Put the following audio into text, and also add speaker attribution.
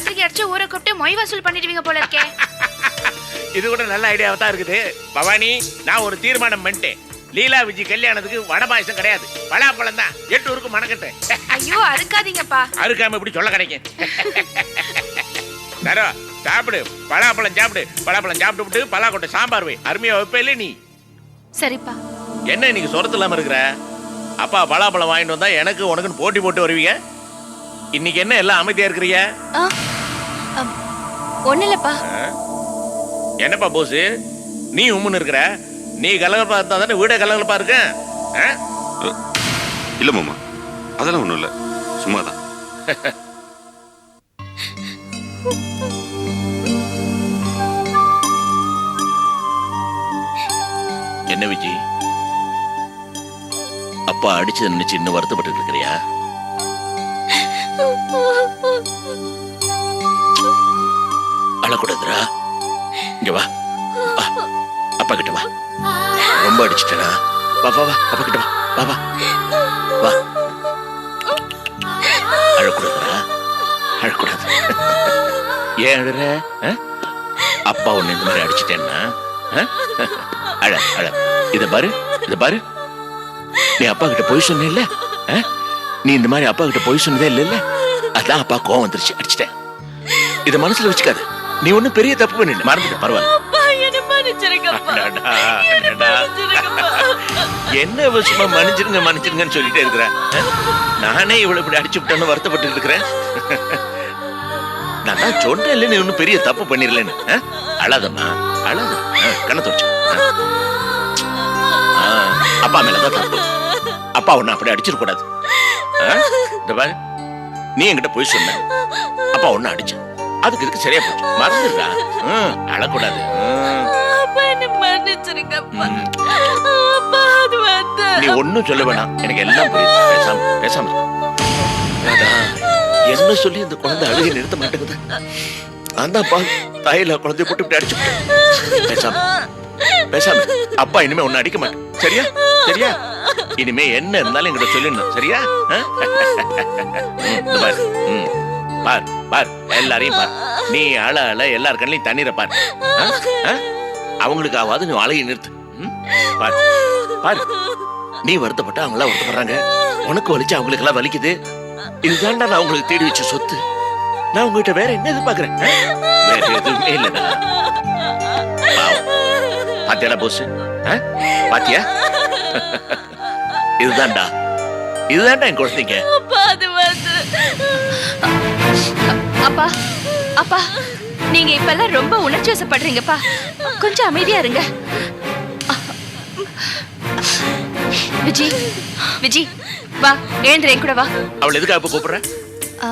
Speaker 1: பத்திரிக்கை அடிச்சு ஊரை கூப்பிட்டு மொய் வசூல் பண்ணிடுவீங்க போல இருக்கே.
Speaker 2: இது கூட நல்ல ஐடியாவா தான் இருக்குது. பவானி நான் ஒரு தீர்மானம் பண்ணிட்டேன். லீலா விஜய் கல்யாணத்துக்கு வடை பாயசம் கிடையாது. பலாப்பழம் தான். எட்டு ஊருக்கு மணக்கட்டேன்
Speaker 1: ஐயோ அறுக்காதீங்கப்பா.
Speaker 2: அறுக்காம இப்படி சொல்ல கிடைக்கும் தரோ சாப்பிடு. பலாப்பழம் சாப்பிடு. பலாப்பழம் சாப்பிட்டு விட்டு பலாக்கொட்டை சாம்பார் வை. அருமையா வைப்பே நீ.
Speaker 1: சரிப்பா.
Speaker 2: என்ன இன்னைக்கு சொரத்து இல்லாம இருக்கிற? அப்பா பலாப்பழம் வாங்கிட்டு வந்தா எனக்கு உனக்குன்னு போட்டி போட்டு வருவீங்க? இன்னைக்கு என்ன எல்லாம் அமைதியா இருக்கிறீங்க?
Speaker 1: இல்லப்பா
Speaker 2: என்னப்பா போஸ்? நீ உம்முன்னு இருக்கிற? நீ கலகலப்பா இருந்தா தானே வீடே கலகலப்பா இருக்கு?
Speaker 3: இல்ல மாமா அதெல்லாம் ஒண்ணும் இல்ல. சும்மா தான்
Speaker 2: என்ன விஜி? அப்பா அடிச்சது நினைச்சு இன்னும் வருத்தப்பட்டு இருக்கிறியா? இங்க வா. அப்பா கிட்ட வா. ரொம்ப அடிச்சிட்டனா? வா வா வா. அப்பா கிட்ட வா. வா வா. வா. அழக்கூடாதுரா அழக்கூடாது. ஏன் அழுற? அப்பா உன்னை இந்த மாதிரி அடிச்சிட்டேன்னா? அழ அழ. இத பாரு இத பாரு. நீ அப்பா கிட்ட போய் சொன்ன நீ இந்த மாதிரி அப்பா கிட்ட போய் சொன்னதே இல்ல? அதான் அப்பா கோவம் வந்துருச்சு. அடிச்சிட்டேன். இத மனசுல வச்சுக்காது. நீ ஒண்ணும் பெரிய தப்பு பண்ணில மறந்துட்ட பரவாயில்ல.
Speaker 4: என்ன
Speaker 2: விஷயமா மன்னிச்சிருங்க மன்னிச்சிருங்கன்னு சொல்லிட்டே இருக்கிற ஆ? நானே இவ்வளவு இப்படி அடிச்சு விட்டேன்னு வருத்தப்பட்டு இருக்கிறேன். நான் சொன்னேன் இல்ல நீ ஒன்னும் பெரிய தப்பு பண்ணிடலன்னு? அழாதம்மா அழாத. கண்ணை தொடச்சு. அப்பா மேலதான் தப்பு. அப்பா உன்னை அப்படி அடிச்சிட கூடாது ஆ? இந்த பாரு நீ என்கிட்ட போய் சொன்ன. அப்பா உன்னை அடிச்ச அதுக்கு இதுக்கு சரியா போச்சு. மறந்துடுறா. ம், அழக்கூடாது. நீ ஒண்ணும் சொல்ல வேணாம். எனக்கு எல்லாம் புரியுது. பேசாம பேசாம என்ன சொல்லி இந்த குழந்தை அழுகை நிறுத்த மாட்டேங்குது? அந்தாப்பா தாயில குழந்தைய போட்டு இப்படி அடிச்சு. பேசாம பேசாம. அப்பா இனிமே ஒண்ணு அடிக்க மாட்டேன் சரியா? சரியா? இனிமே என்ன இருந்தாலும் என்கிட்ட சொல்லிடணும். சரியா? இந்த பார் பார் எல்லாரையும் பார். நீ அழ அழ எல்லார் கண்ணையும் தண்ணீரை பார். ஆ? ஆ? அவங்களுக்கு நீ அழகி நிறுத்து. ம்? பார் பாரு. நீ வருத்தப்பட்டா அவங்களா வருத்தப்படுறாங்க. உனக்கு வலிச்சு அவங்களுக்கு எல்லாம் வலிக்குது. இதுதான்டா நான் உங்களுக்கு தேடி வச்ச சொத்து. நான் உங்ககிட்ட வேற என்ன எதிர்பார்க்கறேன்? வேற எதுவுமே இல்லடா. பாவம். பாத்தியாடா போஸ் பாத்தியா? இதுதான்டா. இதுதான்டா என் குழந்தைங்க.
Speaker 1: அப்பா அப்பா நீங்க இப்பெல்லாம் ரொம்ப உணர்ச்சி வசப்படுறீங்கப்பா கொஞ்சம் அமைதியா இருங்க. விஜி விஜி வா எழுந்துரு என் கூட வா.
Speaker 2: அவள் எதுக்காக இப்ப கூப்பிடுற?
Speaker 1: ஆ,